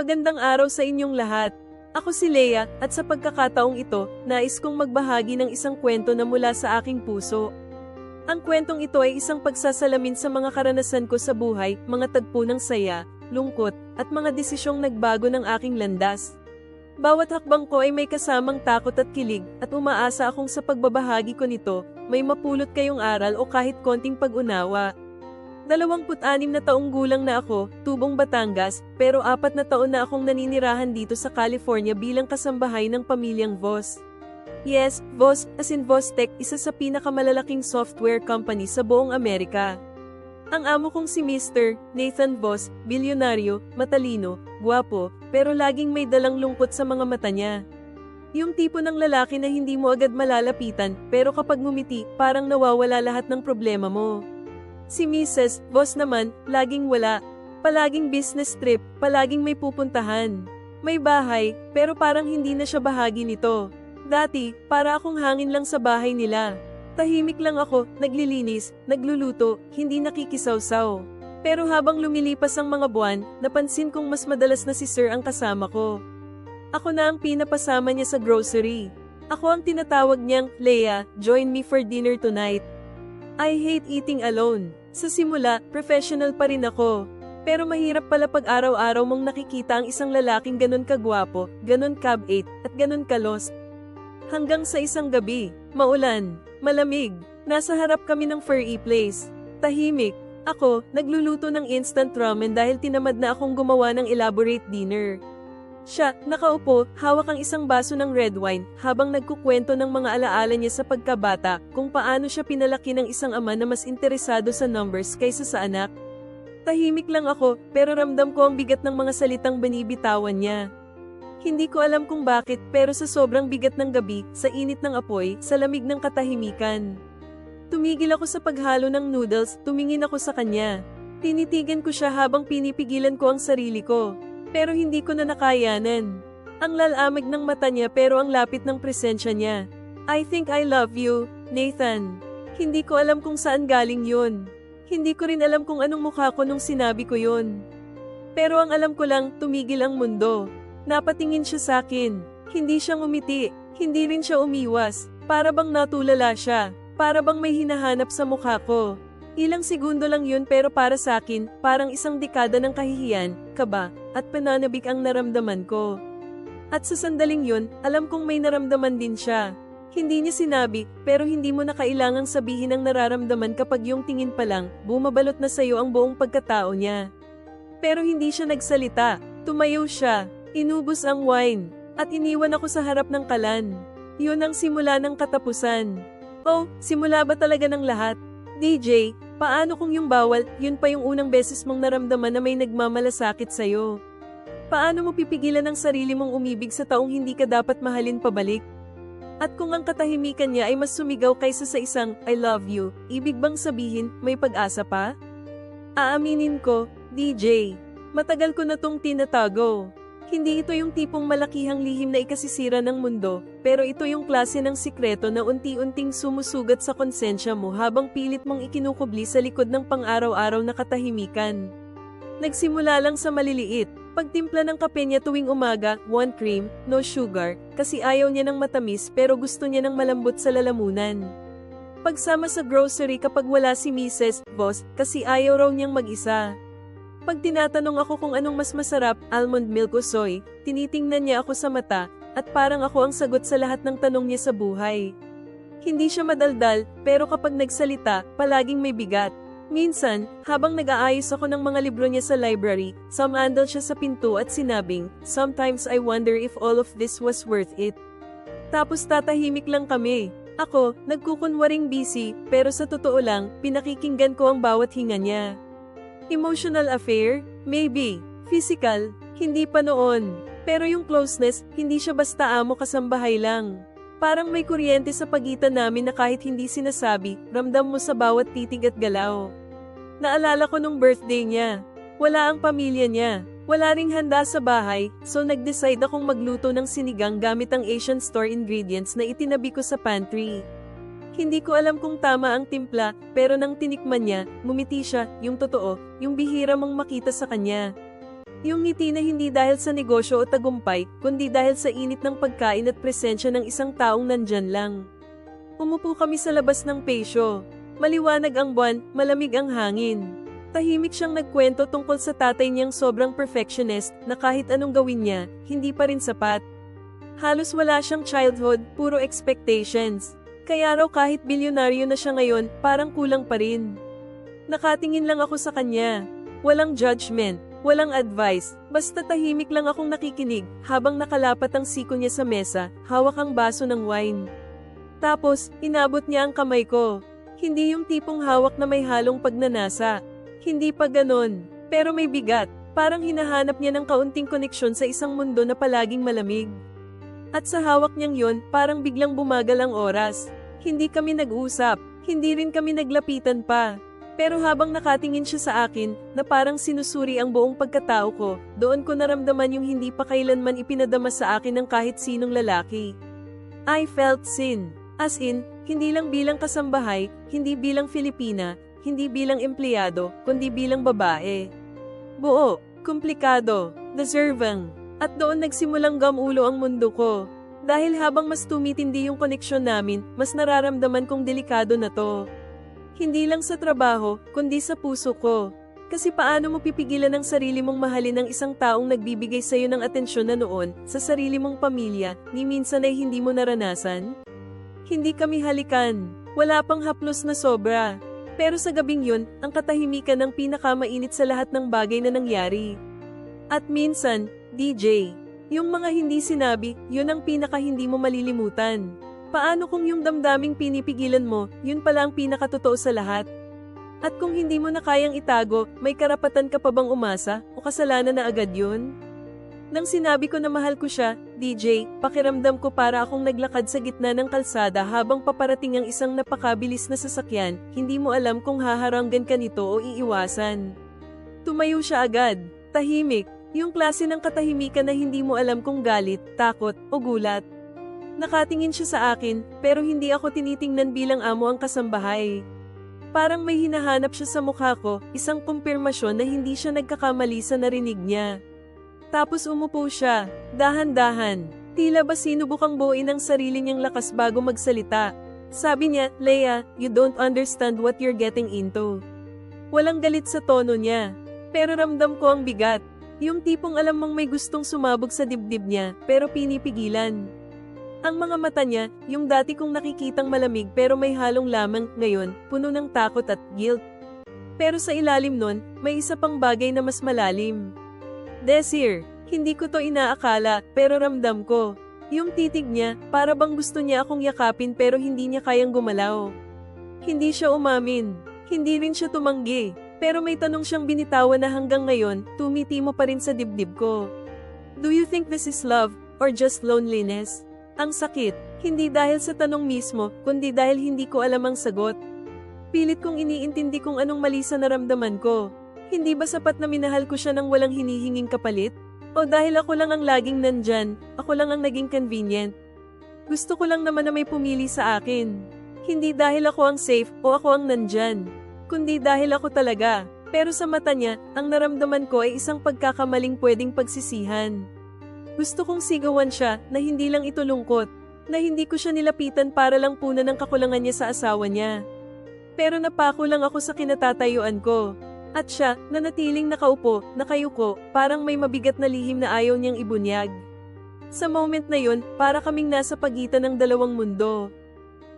Magandang araw sa inyong lahat. Ako si Leia at sa pagkakataong ito, nais kong magbahagi ng isang kwento na mula sa aking puso. Ang kwentong ito ay isang pagsasalamin sa mga karanasan ko sa buhay, mga tagpo ng saya, lungkot, at mga desisyong nagbago ng aking landas. Bawat hakbang ko ay may kasamang takot at kilig at umaasa akong sa pagbabahagi ko nito, may mapulot kayong aral o kahit konting pag-unawa. 26 na taong gulang na ako, tubong Batangas, pero apat na taon na akong naninirahan dito sa California bilang kasambahay ng pamilyang Voss. Yes, Voss, as in Voss Tech, isa sa pinakamalalaking software company sa buong Amerika. Ang amo kong si Mr. Nathan Voss, bilyonaryo, matalino, guwapo, pero laging may dalang lungkot sa mga mata niya. Yung tipo ng lalaki na hindi mo agad malalapitan, pero kapag ngumiti, parang nawawala lahat ng problema mo. Si Mrs. Boss naman, laging wala. Palaging business trip, palaging may pupuntahan. May bahay, pero parang hindi na siya bahagi nito. Dati, para akong hangin lang sa bahay nila. Tahimik lang ako, naglilinis, nagluluto, hindi nakikisawsaw. Pero habang lumilipas ang mga buwan, napansin kong mas madalas na si Sir ang kasama ko. Ako na ang pinapasama niya sa grocery. Ako ang tinatawag niyang, Leia, join me for dinner tonight. I hate eating alone. Sa simula, professional pa rin ako. Pero mahirap pala pag araw-araw mong nakikita ang isang lalaking ganun kagwapo, ganun cab-8, at ganun kalos. Hanggang sa isang gabi, maulan, malamig, nasa harap kami ng furry place. Tahimik, ako, nagluluto ng instant ramen dahil tinamad na akong gumawa ng elaborate dinner. Siya, nakaupo, hawak ang isang baso ng red wine, habang nagkukwento ng mga alaala niya sa pagkabata, kung paano siya pinalaki ng isang ama na mas interesado sa numbers kaysa sa anak. Tahimik lang ako, pero ramdam ko ang bigat ng mga salitang binibitawan niya. Hindi ko alam kung bakit, pero sa sobrang bigat ng gabi, sa init ng apoy, sa lamig ng katahimikan. Tumigil ako sa paghalo ng noodles, tumingin ako sa kanya. Tinitigan ko siya habang pinipigilan ko ang sarili ko. Pero hindi ko na nakayanan. Ang lalamig ng mata niya pero ang lapit ng presensya niya. I think I love you, Nathan. Hindi ko alam kung saan galing yun. Hindi ko rin alam kung anong mukha ko nung sinabi ko yun. Pero ang alam ko lang, tumigil ang mundo. Napatingin siya sa akin. Hindi siya ngumiti. Hindi rin siya umiwas. Para bang natulala siya. Para bang may hinahanap sa mukha ko. Ilang segundo lang yun pero para sa akin, parang isang dekada ng kahihiyan, kaba, at pananabik ang naramdaman ko. At sa sandaling yun, alam kong may naramdaman din siya. Hindi niya sinabi, pero hindi mo na kailangang sabihin ang nararamdaman kapag yung tingin pa lang, bumabalot na sa'yo ang buong pagkatao niya. Pero hindi siya nagsalita, tumayo siya, inubos ang wine, at iniwan ako sa harap ng kalan. Yun ang simula ng katapusan. Oh, simula ba talaga ng lahat? DJ, paano kung yung bawal, yun pa yung unang beses mong naramdaman na may nagmamalasakit sa'yo? Paano mo pipigilan ang sarili mong umibig sa taong hindi ka dapat mahalin pabalik? At kung ang katahimikan niya ay mas sumigaw kaysa sa isang I love you, ibig bang sabihin may pag-asa pa? Aaminin ko, DJ, matagal ko na tong tinatago. Hindi ito yung tipong malakihang lihim na ikasisira ng mundo, pero ito yung klase ng sikreto na unti-unting sumusugat sa konsensya mo habang pilit mong ikinukubli sa likod ng pang-araw-araw na katahimikan. Nagsimula lang sa maliliit, pagtimpla ng kape niya tuwing umaga, one cream, no sugar, kasi ayaw niya ng matamis pero gusto niya ng malambot sa lalamunan. Pagsama sa grocery kapag wala si Mrs. Boss, kasi ayaw raw niyang mag-isa. Pag tinatanong ako kung anong mas masarap, almond milk o soy, tinitingnan niya ako sa mata, at parang ako ang sagot sa lahat ng tanong niya sa buhay. Hindi siya madaldal, pero kapag nagsalita, palaging may bigat. Minsan, habang nag-aayos ako ng mga libro niya sa library, sumandal siya sa pinto at sinabing, Sometimes I wonder if all of this was worth it. Tapos tatahimik lang kami. Ako, nagkukunwaring busy, pero sa totoo lang, pinakikinggan ko ang bawat hinga niya. Emotional affair? Maybe. Physical? Hindi pa noon. Pero yung closeness, hindi siya basta amo kasambahay lang. Parang may kuryente sa pagitan namin na kahit hindi sinasabi, ramdam mo sa bawat titig at galaw. Naalala ko nung birthday niya. Wala ang pamilya niya. Wala ring handa sa bahay, so nag-decide akong magluto ng sinigang gamit ang Asian store ingredients na itinabi ko sa pantry. Hindi ko alam kung tama ang timpla, pero nang tinikman niya, mumiti siya, yung totoo, yung bihira mong makita sa kanya. Yung ngiti na hindi dahil sa negosyo o tagumpay, kundi dahil sa init ng pagkain at presensya ng isang taong nandyan lang. Umupo kami sa labas ng pesyo. Maliwanag ang buwan, malamig ang hangin. Tahimik siyang nagkwento tungkol sa tatay niyang sobrang perfectionist na kahit anong gawin niya, hindi pa rin sapat. Halos wala siyang childhood, puro expectations. Kaya raw kahit bilyonaryo na siya ngayon, parang kulang pa rin. Nakatingin lang ako sa kanya. Walang judgment, walang advice, basta tahimik lang akong nakikinig habang nakalapat ang siko niya sa mesa, hawak ang baso ng wine. Tapos, inabot niya ang kamay ko. Hindi yung tipong hawak na may halong pagnanasa. Hindi pa ganon, pero may bigat. Parang hinahanap niya ng kaunting koneksyon sa isang mundo na palaging malamig. At sa hawak niyang yon, parang biglang bumagal ang oras. Hindi kami nag-usap, hindi rin kami naglapitan pa. Pero habang nakatingin siya sa akin, na parang sinusuri ang buong pagkatao ko, doon ko naramdaman yung hindi pa kailanman ipinadama sa akin ng kahit sinong lalaki. I felt sin. As in, hindi lang bilang kasambahay, hindi bilang Filipina, hindi bilang empleyado, kundi bilang babae. Buo, komplikado, deserving, at doon nagsimulang gamulo ang mundo ko. Dahil habang mas tumitindi yung koneksyon namin, mas nararamdaman kong delikado na to. Hindi lang sa trabaho, kundi sa puso ko. Kasi paano mo pipigilan ang sarili mong mahalin ng isang taong nagbibigay sa'yo ng atensyon na noon, sa sarili mong pamilya, ni minsan ay hindi mo naranasan? Hindi kami halikan. Wala pang haplos na sobra. Pero sa gabing yun, ang katahimikan ng pinakamainit sa lahat ng bagay na nangyari. At minsan, DJ, yung mga hindi sinabi, yun ang pinaka hindi mo malilimutan. Paano kung yung damdaming pinipigilan mo, yun pala ang pinakatotoo sa lahat? At kung hindi mo na kayang itago, may karapatan ka pa bang umasa, o kasalanan na agad yun? Nang sinabi ko na mahal ko siya, DJ, pakiramdam ko para akong naglakad sa gitna ng kalsada habang paparating ang isang napakabilis na sasakyan, hindi mo alam kung haharanggan ka nito o iiwasan. Tumayo siya agad, tahimik, yung klase ng katahimikan na hindi mo alam kung galit, takot, o gulat. Nakatingin siya sa akin, pero hindi ako tinitingnan bilang amo ang kasambahay. Parang may hinahanap siya sa mukha ko, isang kumpirmasyon na hindi siya nagkakamali sa narinig niya. Tapos umupo siya, dahan-dahan. Tila ba sinubukang buuin ang sarili niyang lakas bago magsalita. Sabi niya, Leia, you don't understand what you're getting into. Walang galit sa tono niya. Pero ramdam ko ang bigat. Yung tipong alam mong may gustong sumabog sa dibdib niya, pero pinipigilan. Ang mga mata niya, yung dati kong nakikitang malamig pero may halong lamang, ngayon, puno ng takot at guilt. Pero sa ilalim nun, may isa pang bagay na mas malalim. Desir, hindi ko to inaakala, pero ramdam ko. Yung titig niya, para bang gusto niya akong yakapin pero hindi niya kayang gumalaw. Hindi siya umamin. Hindi rin siya tumanggi. Pero may tanong siyang binitawan na hanggang ngayon, tumiti mo pa rin sa dibdib ko. Do you think this is love, or just loneliness? Ang sakit, hindi dahil sa tanong mismo, kundi dahil hindi ko alam ang sagot. Pilit kong iniintindi kung anong mali sa naramdaman ko. Hindi ba sapat na minahal ko siya nang walang hinihinging kapalit? O dahil ako lang ang laging nandyan, ako lang ang naging convenient? Gusto ko lang naman na may pumili sa akin. Hindi dahil ako ang safe o ako ang nandyan, kundi dahil ako talaga. Pero sa mata niya, ang naramdaman ko ay isang pagkakamaling pwedeng pagsisihan. Gusto kong sigawan siya na hindi lang ito lungkot, na hindi ko siya nilapitan para lang punan ng kakulangan niya sa asawa niya. Pero napako lang ako sa kinatatayuan ko. At siya, nanatiling nakaupo, nakayuko, parang may mabigat na lihim na ayaw niyang ibunyag. Sa moment na yun, para kaming nasa pagitan ng dalawang mundo.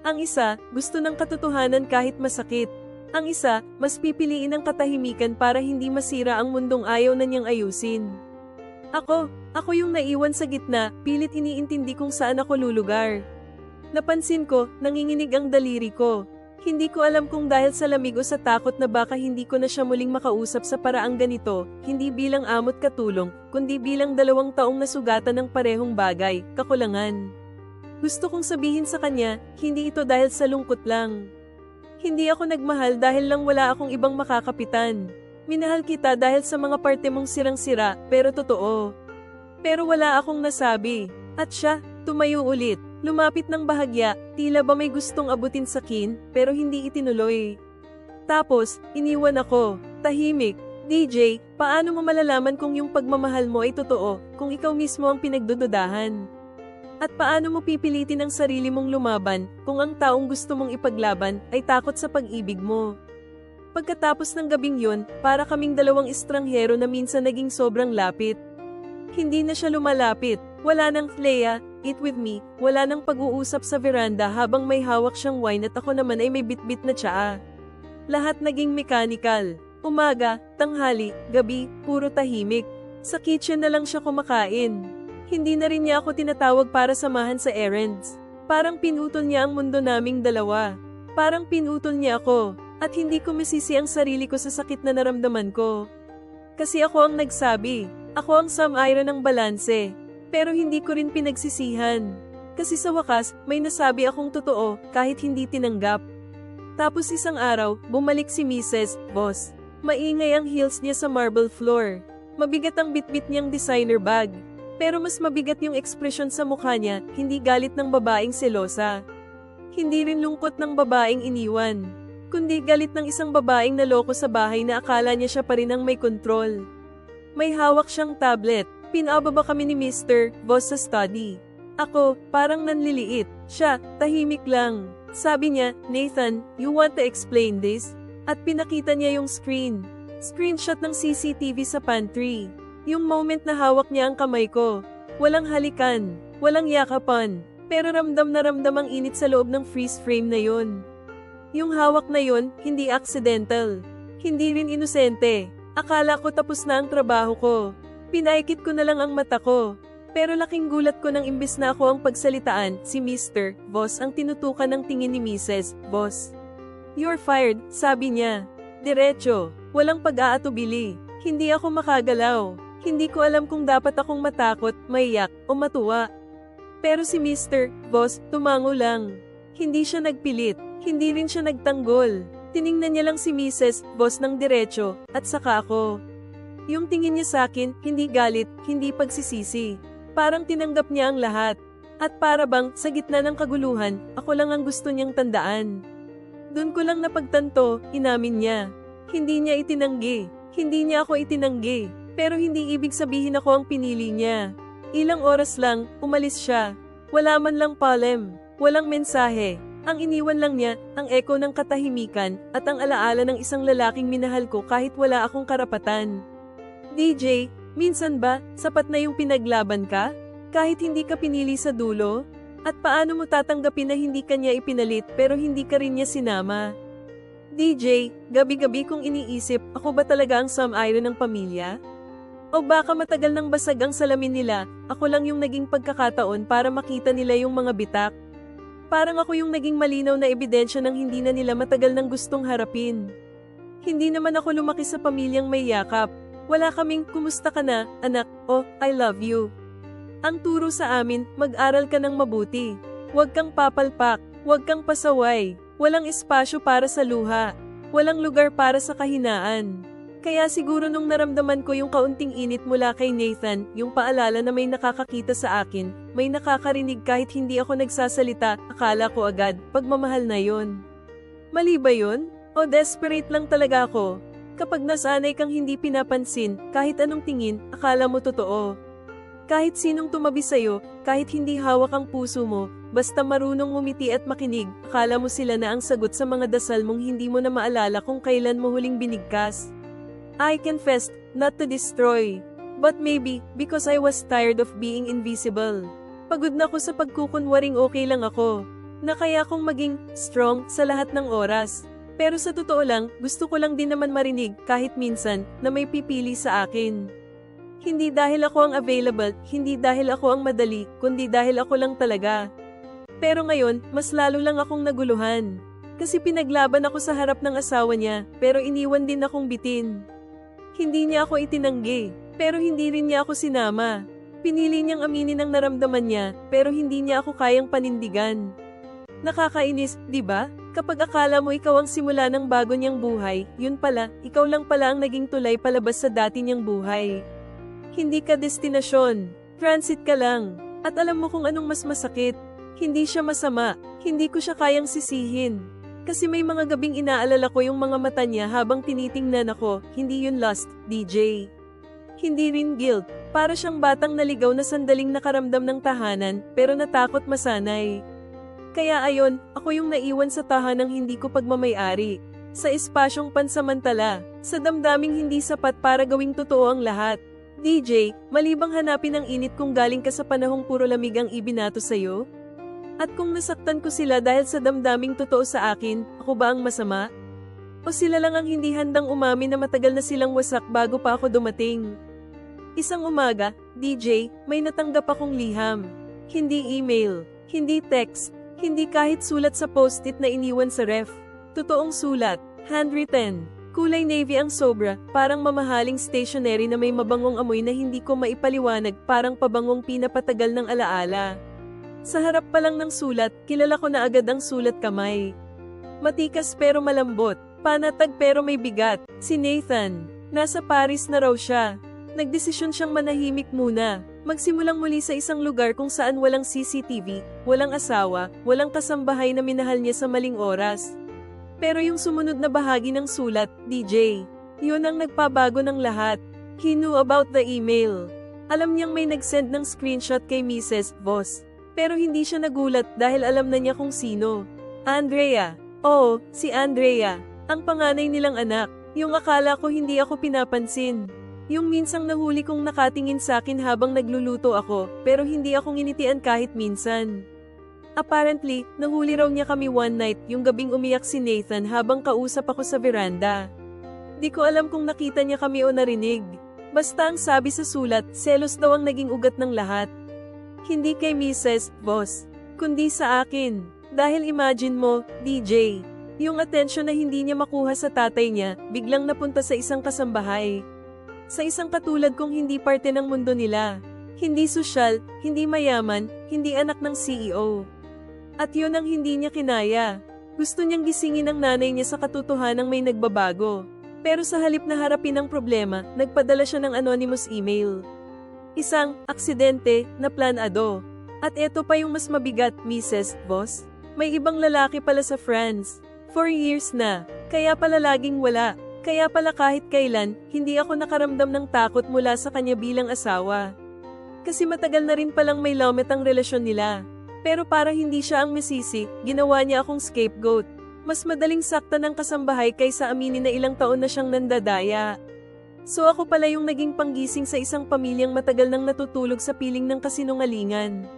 Ang isa, gusto ng katotohanan kahit masakit. Ang isa, mas pipiliin ang katahimikan para hindi masira ang mundong ayaw na niyang ayusin. Ako, ako yung naiwan sa gitna, pilit iniintindi kung saan ako lulugar. Napansin ko, nanginginig ang daliri ko. Hindi ko alam kung dahil sa lamig o sa takot na baka hindi ko na siya muling makausap sa paraang ganito, hindi bilang amot katulong, kundi bilang dalawang taong nasugatan ng parehong bagay, kakulangan. Gusto kong sabihin sa kanya, hindi ito dahil sa lungkot lang. Hindi ako nagmahal dahil lang wala akong ibang makakapitan. Minahal kita dahil sa mga parte mong sirang-sira, pero totoo. Pero wala akong nasabi. At siya, tumayo ulit. Lumapit ng bahagya, tila ba may gustong abutin sa kin, pero hindi itinuloy. Tapos, iniwan ako, tahimik, DJ, paano mo malalaman kung yung pagmamahal mo ay totoo, kung ikaw mismo ang pinagdududahan? At paano mo pipilitin ang sarili mong lumaban, kung ang taong gusto mong ipaglaban ay takot sa pag-ibig mo? Pagkatapos ng gabing yun, para kaming dalawang estranghero na minsan naging sobrang lapit. Hindi na siya lumalapit, wala nang Leia, eat with me, wala nang pag-uusap sa veranda habang may hawak siyang wine at ako naman ay may bitbit na tsaa. Lahat naging mechanical. Umaga, tanghali, gabi, puro tahimik. Sa kitchen na lang siya kumakain. Hindi na rin niya ako tinatawag para samahan sa errands. Parang pinutol niya ang mundo naming dalawa. Parang pinutol niya ako, at hindi ko masisi ang sarili ko sa sakit na naramdaman ko. Kasi ako ang nagsabi, ako ang sum-iron ng balanse. Pero hindi ko rin pinagsisihan. Kasi sa wakas, may nasabi akong totoo kahit hindi tinanggap. Tapos isang araw, bumalik si Mrs. Boss. Maingay ang heels niya sa marble floor. Mabigat ang bitbit niyang designer bag. Pero mas mabigat yung ekspresyon sa mukha niya, hindi galit ng babaeng selosa. Hindi rin lungkot ng babaeng iniwan. Kundi galit ng isang babaeng naloko sa bahay na akala niya siya pa rin ang may kontrol. May hawak siyang tablet. Pinababa kami ni Mr. Boss sa study. Ako, parang nanliliit. Siya, tahimik lang. Sabi niya, Nathan, you want to explain this? At pinakita niya yung screen. Screenshot ng CCTV sa pantry. Yung moment na hawak niya ang kamay ko. Walang halikan, walang yakapan, pero ramdam na ramdam ang init sa loob ng freeze frame na yon. Yung hawak na yon, hindi accidental. Hindi rin inosente. Akala ko tapos na ang trabaho ko. Pinaikit ko na lang ang mata ko. Pero laking gulat ko nang imbis na ako ang pagsalitaan, si Mr. Boss ang tinutukan ng tingin ni Mrs. Boss. You're fired, sabi niya. Diretso, walang pag-aatubili. Hindi ako makagalaw. Hindi ko alam kung dapat akong matakot, maiyak, o matuwa. Pero si Mr. Boss, tumango lang. Hindi siya nagpilit, hindi rin siya nagtanggol. Tiningnan niya lang si Mrs. Boss ng diretso, at saka ako. Yung tingin niya sa akin, hindi galit, hindi pagsisisi. Parang tinanggap niya ang lahat. At para bang, sa gitna ng kaguluhan, ako lang ang gusto niyang tandaan. Doon ko lang napagtanto, inamin niya. Hindi niya itinanggi. Hindi niya ako itinanggi. Pero hindi ibig sabihin ako ang pinili niya. Ilang oras lang, umalis siya. Wala man lang palem. Walang mensahe. Ang iniwan lang niya, ang eko ng katahimikan, at ang alaala ng isang lalaking minahal ko kahit wala akong karapatan. DJ, minsan ba, sapat na yung pinaglaban ka? Kahit hindi ka pinili sa dulo? At paano mo tatanggapin na hindi kanya ipinalit pero hindi ka rin niya sinama? DJ, gabi-gabi kong iniisip, ako ba talaga ang Sam Iron ng pamilya? O baka matagal nang basag ang salamin nila, ako lang yung naging pagkakataon para makita nila yung mga bitak. Parang ako yung naging malinaw na ebidensya ng hindi na nila matagal nang gustong harapin. Hindi naman ako lumaki sa pamilyang may yakap. Wala kaming, kumusta ka na, anak, oh, I love you. Ang turo sa amin, mag-aral ka ng mabuti. Huwag kang papalpak, huwag kang pasaway, walang espasyo para sa luha, walang lugar para sa kahinaan. Kaya siguro nung naramdaman ko yung kaunting init mula kay Nathan, yung paalala na may nakakakita sa akin, may nakakarinig kahit hindi ako nagsasalita, akala ko agad, pagmamahal na yon. Mali ba yun? O desperate lang talaga ako? Kapag nasanay kang hindi pinapansin, kahit anong tingin, akala mo totoo. Kahit sinong tumabi sa'yo, kahit hindi hawak ang puso mo, basta marunong ngumiti at makinig, akala mo sila na ang sagot sa mga dasal mong hindi mo na maalala kung kailan mo huling binigkas. I confessed, not to destroy. But maybe, because I was tired of being invisible. Pagod na ko sa pagkukunwaring okay lang ako. Na kaya kong maging strong sa lahat ng oras. Pero sa totoo lang, gusto ko lang din naman marinig kahit minsan na may pipili sa akin. Hindi dahil ako ang available, hindi dahil ako ang madali, kundi dahil ako lang talaga. Pero ngayon, mas lalo lang akong naguluhan. Kasi pinaglaban ako sa harap ng asawa niya, pero iniwan din akong bitin. Hindi niya ako itinanggi, pero hindi rin niya ako sinama. Pinili niyang aminin ang naramdaman niya, pero hindi niya ako kayang panindigan. Nakakainis, di ba? Kapag akala mo ikaw ang simula ng bago niyang buhay, yun pala, ikaw lang pala ang naging tulay palabas sa dati niyang buhay. Hindi ka destinasyon. Transit ka lang. At alam mo kung anong mas masakit. Hindi siya masama. Hindi ko siya kayang sisihin. Kasi may mga gabing inaalala ko yung mga mata niya habang tinitingnan ako, hindi yun lust, DJ. Hindi rin guilt, para siyang batang naligaw na sandaling nakaramdam ng tahanan, pero natakot masanay. Kaya ayon, ako yung naiwan sa tahanang hindi ko pagmamayari. Sa espasyong pansamantala, sa damdaming hindi sapat para gawing totoo ang lahat. DJ, malibang hanapin ang init kung galing ka sa panahong puro lamig ang ibinato sa'yo? At kung nasaktan ko sila dahil sa damdaming totoo sa akin, ako ba ang masama? O sila lang ang hindi handang umamin na matagal na silang wasak bago pa ako dumating? Isang umaga, DJ, may natanggap akong liham. Hindi email, hindi text, hindi kahit sulat sa post-it na iniwan sa ref. Totoong sulat, handwritten. Kulay navy ang sobra, parang mamahaling stationery na may mabangong amoy na hindi ko maipaliwanag parang pabangong pinapatagal ng alaala. Sa harap pa lang ng sulat, kilala ko na agad ang sulat kamay. Matikas pero malambot, panatag pero may bigat, si Nathan. Nasa Paris na raw siya. Nagdesisyon siyang manahimik muna, magsimulang muli sa isang lugar kung saan walang CCTV, walang asawa, walang kasambahay na minahal niya sa maling oras. Pero yung sumunod na bahagi ng sulat, DJ, yun ang nagpabago ng lahat. He knew about the email. Alam niyang may nag-send ng screenshot kay Mrs. Voss. Pero hindi siya nagulat dahil alam na niya kung sino. Andrea. Oo, si Andrea. Ang panganay nilang anak. Yung akala ko hindi ako pinapansin. Yung minsang nahuli kong nakatingin sa akin habang nagluluto ako, pero hindi ako nginitian kahit minsan. Apparently, nahuli raw niya kami one night yung gabing umiyak si Nathan habang kausap ako sa veranda. Di ko alam kung nakita niya kami o narinig. Basta ang sabi sa sulat, selos daw ang naging ugat ng lahat. Hindi kay Mrs. Boss, kundi sa akin. Dahil imagine mo, DJ, yung atensyon na hindi niya makuha sa tatay niya, biglang napunta sa isang kasambahay. Sa isang katulad kong hindi parte ng mundo nila. Hindi sosyal, hindi mayaman, hindi anak ng CEO. At yun ang hindi niya kinaya. Gusto niyang gisingin ang nanay niya sa katotohanang may nagbabago. Pero sa halip na harapin ang problema, nagpadala siya ng anonymous email. Isang aksidente na planado. At eto pa yung mas mabigat, Mrs. Boss. May ibang lalaki pala sa France. For years na. Kaya pala laging wala. Kaya pala kahit kailan, hindi ako nakaramdam ng takot mula sa kanya bilang asawa. Kasi matagal na rin palang may lomet ang relasyon nila. Pero para hindi siya ang misisi, ginawa niya akong scapegoat. Mas madaling sakta ng kasambahay kaysa aminin na ilang taon na siyang nandadaya. So ako pala yung naging panggising sa isang pamilyang matagal nang natutulog sa piling ng kasinungalingan.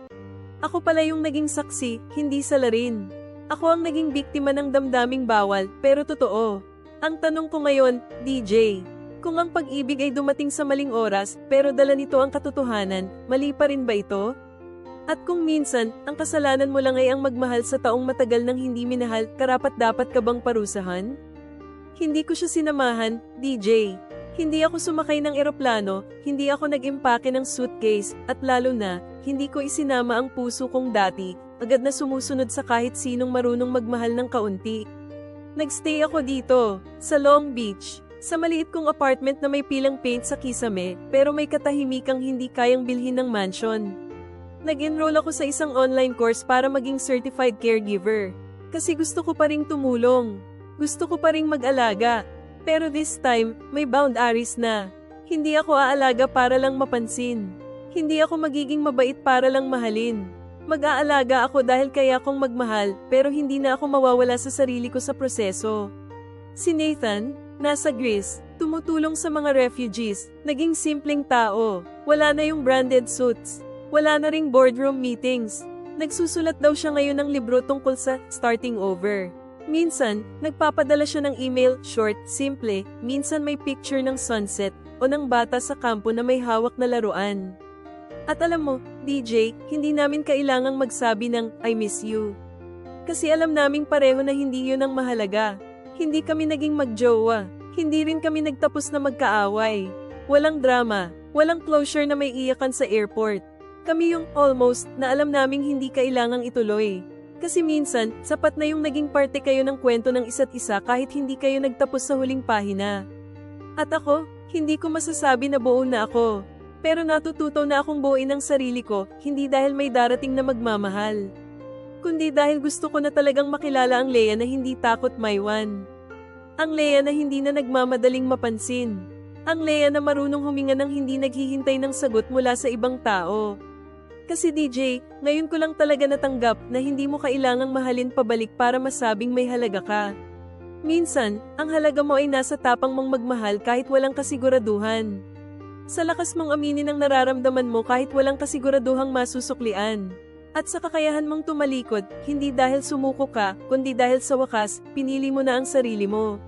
Ako pala yung naging saksi, hindi salarin. Ako ang naging biktima ng damdaming bawal, pero totoo. Ang tanong ko ngayon, DJ, kung ang pag-ibig ay dumating sa maling oras, pero dala nito ang katotohanan, mali pa rin ba ito? At kung minsan, ang kasalanan mo lang ay ang magmahal sa taong matagal nang hindi minahal, karapat dapat ka bang parusahan? Hindi ko siya sinamahan, DJ. Hindi ako sumakay ng eroplano, hindi ako nag-impake ng suitcase, at lalo na, hindi ko isinama ang puso kong dati, agad na sumusunod sa kahit sinong marunong magmahal ng kaunti. Nagstay ako dito, sa Long Beach, sa maliit kong apartment na may pilang paint sa kisame, pero may katahimikang hindi kayang bilhin ng mansion. Nag-enroll ako sa isang online course para maging certified caregiver. Kasi gusto ko pa ring tumulong. Gusto ko pa ring mag-alaga. Pero this time, may boundaries na. Hindi ako aalaga para lang mapansin. Hindi ako magiging mabait para lang mahalin. Mag-aalaga ako dahil kaya kong magmahal, pero hindi na ako mawawala sa sarili ko sa proseso. Si Nathan, nasa Greece, tumutulong sa mga refugees, naging simpleng tao, wala na yung branded suits, wala na ring boardroom meetings. Nagsusulat daw siya ngayon ng libro tungkol sa starting over. Minsan, nagpapadala siya ng email, short, simple, minsan may picture ng sunset o ng bata sa kampo na may hawak na laruan. At alam mo, DJ, hindi namin kailangang magsabi ng I miss you. Kasi alam naming pareho na hindi yun ang mahalaga. Hindi kami naging magjowa. Hindi rin kami nagtapos na magkaaway. Walang drama. Walang closure na may iyakan sa airport. Kami yung almost na alam naming hindi kailangang ituloy. Kasi minsan, sapat na yung naging parte kayo ng kwento ng isa't isa kahit hindi kayo nagtapos sa huling pahina. At ako, hindi ko masasabi na buo na ako. Pero natututo na akong buuin ang sarili ko, hindi dahil may darating na magmamahal. kundi dahil gusto ko na talagang makilala ang Leia na hindi takot maiwan. Ang Leia na hindi na nagmamadaling mapansin. Ang Leia na marunong huminga ng hindi naghihintay ng sagot mula sa ibang tao. Kasi DJ, ngayon ko lang talaga natanggap na hindi mo kailangang mahalin pabalik para masabing may halaga ka. Minsan, ang halaga mo ay nasa tapang mong magmahal kahit walang kasiguraduhan. Sa lakas mong aminin ang nararamdaman mo kahit walang kasiguraduhang masusuklian. At sa kakayahan mong tumalikod, hindi dahil sumuko ka, kundi dahil sa wakas, pinili mo na ang sarili mo.